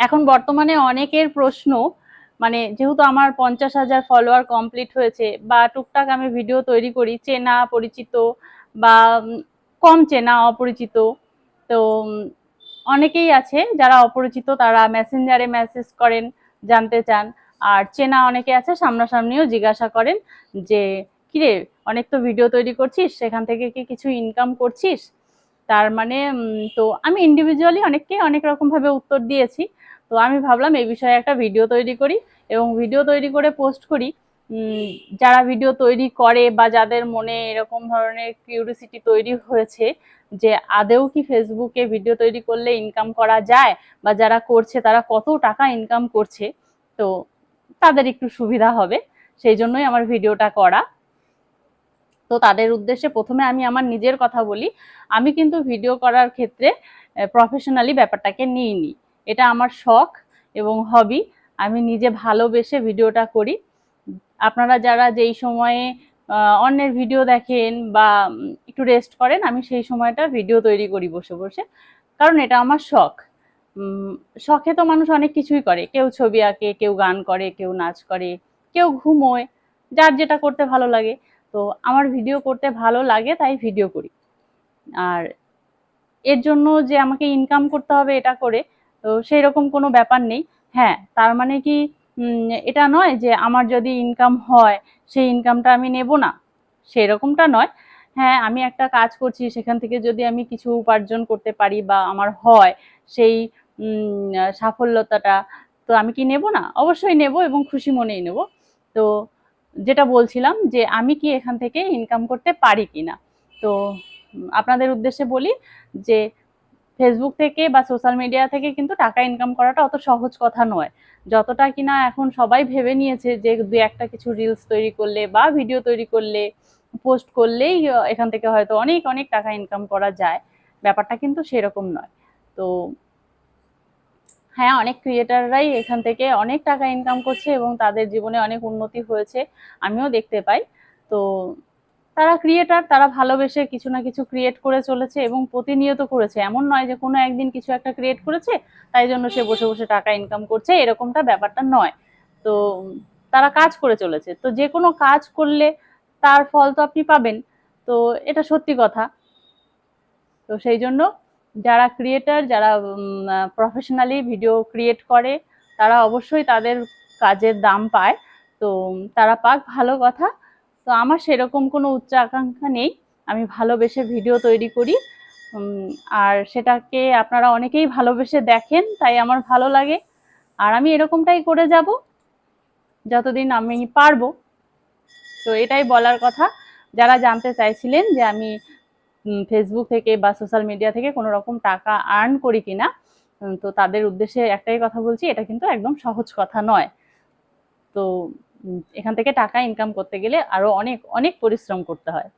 এখন বর্তমানে অনেকের প্রশ্ন মানে যেহেতু আমার পঞ্চাশ হাজার ফলোয়ার কমপ্লিট হয়েছে বা টুকটাক আমি ভিডিও তৈরি করি, চেনা, পরিচিত বা কম চেনা, অপরিচিত, তো অনেকেই আছে যারা অপরিচিত, তারা মেসেঞ্জারে মেসেজ করেন, জানতে চান। আর চেনা অনেকে আছে, সামনাসামনিও জিজ্ঞাসা করেন যে, কিরে, অনেক তো ভিডিও তৈরি করছিস, সেখান থেকে কি কিছু ইনকাম করছিস? তার মানে তো আমি ইন্ডিভিজুয়ালি অনেককে অনেক রকম ভাবে উত্তর দিয়েছি। তো আমি ভাবলাম এই বিষয়ে একটা ভিডিও তৈরি করি এবং ভিডিও তৈরি করে পোস্ট করি। যারা ভিডিও তৈরি করে বা যাদের মনে এরকম ধরনের কিউরিসিটি তৈরি হয়েছে যে আদেও কি ফেসবুকে ভিডিও তৈরি করলে ইনকাম করা যায় বা যারা করছে তারা কত টাকা ইনকাম করছে, তো তাদের একটু সুবিধা হবে। সেই জন্যই আমার ভিডিওটা করা। তো তাদের উদ্দেশ্যে প্রথমে আমি আমার নিজের কথা বলি। আমি কিন্তু ভিডিও করার ক্ষেত্রে প্রফেশনালি ব্যাপারটাকে নিইনি। এটা আমার শখ এবং হবি আমি নিজে ভালোবেসে ভিডিওটা করি। আপনারা যারা যেই সময়ে অন্যের ভিডিও দেখেন বা একটু রেস্ট করেন, আমি সেই সময়টা ভিডিও তৈরি করি বসে বসে। কারণ এটা আমার শখ। শখে তো মানুষ অনেক কিছুই করে। কেউ ছবি আঁকে, কেউ গান করে, কেউ নাচ করে, কেউ ঘুমোয়, যার যেটা করতে ভালো লাগে। তো আমার ভিডিও করতে ভালো লাগে, তাই ভিডিও করি। আর এর জন্য যে আমাকে ইনকাম করতে হবে এটা করে তো সেই রকম কোনো ব্যাপার নেই। হ্যাঁ তার মানে কি এটা নয় যে আমার যদি ইনকাম হয়, সেই ইনকামটা আমি নেব না। সেই রকমটা নয়। হ্যাঁ আমি একটা কাজ করছি, সেখান থেকে যদি আমি কিছু উপার্জন করতে পারি বা আমার হয়, সেই সাফল্যতাটা, তো আমি কি নেব না? অবশ্যই নেব এবং খুশি মনেই নেব। তো যেটা বলছিলাম যে আমি কি এখান থেকে ইনকাম করতে পারি কি না তো আপনাদের উদ্দেশ্যে বলি যে ফেসবুক থেকে বা সোশ্যাল মিডিয়া থেকে কিন্তু টাকা ইনকাম করাটা অত সহজ কথা নয়। যতটা কিনা এখন সবাই ভেবে নিয়েছে যে দু একটা কিছু রিলস তৈরি করলে বা ভিডিও তৈরি করলে পোস্ট করলেই এখান থেকে হয়তো অনেক অনেক টাকা ইনকাম করা যায়। ব্যাপারটা কিন্তু সেরকম নয়। তো হ্যাঁ অনেক ক্রিয়েটাররাই এখান থেকে অনেক টাকা ইনকাম করছে এবং তাদের জীবনে অনেক উন্নতি হয়েছে, আমিও দেখতে পাই। তো তারা ক্রিয়েটার তারা ভালোবেসে কিছু না কিছু ক্রিয়েট করে চলেছে এবং প্রতিনিয়ত করেছে। এমন নয় যে কোনো একদিন কিছু একটা ক্রিয়েট করেছে, তাই জন্য সে বসে বসে টাকা ইনকাম করছে, এরকমটা ব্যাপারটা নয়। তো তারা কাজ করে চলেছে। তো যে কোনো কাজ করলে তার ফল তো আপনি পাবেন। তো এটা সত্যি কথা। তো সেই জন্য যারা ক্রিয়েটার যারা প্রফেশনালি ভিডিও ক্রিয়েট করে, তারা অবশ্যই তাদের কাজের দাম পায়। তো তারা পাক, ভালো কথা। তো আমার সেরকম কোনো উচ্চ আকাঙ্ক্ষা নেই। আমি ভালোবেসে ভিডিও তৈরি করি। আর সেটাকে আপনারা অনেকেই ভালোবেসে দেখেন, তাই আমার ভালো লাগে। আর আমি এরকমটাই করে যাব, যতদিন আমি পারব। তো এটাই বলার কথা। যারা জানতে চাইছিলেন যে আমি ফেসবুক থেকে বা সোশ্যাল মিডিয়া থেকে কোনো রকম টাকা আর্ন করি কিনা তো তাদের উদ্দেশ্যে একটাই কথা বলছি, এটা কিন্তু একদম সহজ কথা নয়। তো এখান থেকে টাকা ইনকাম করতে গেলে আরও অনেক অনেক পরিশ্রম করতে হয়।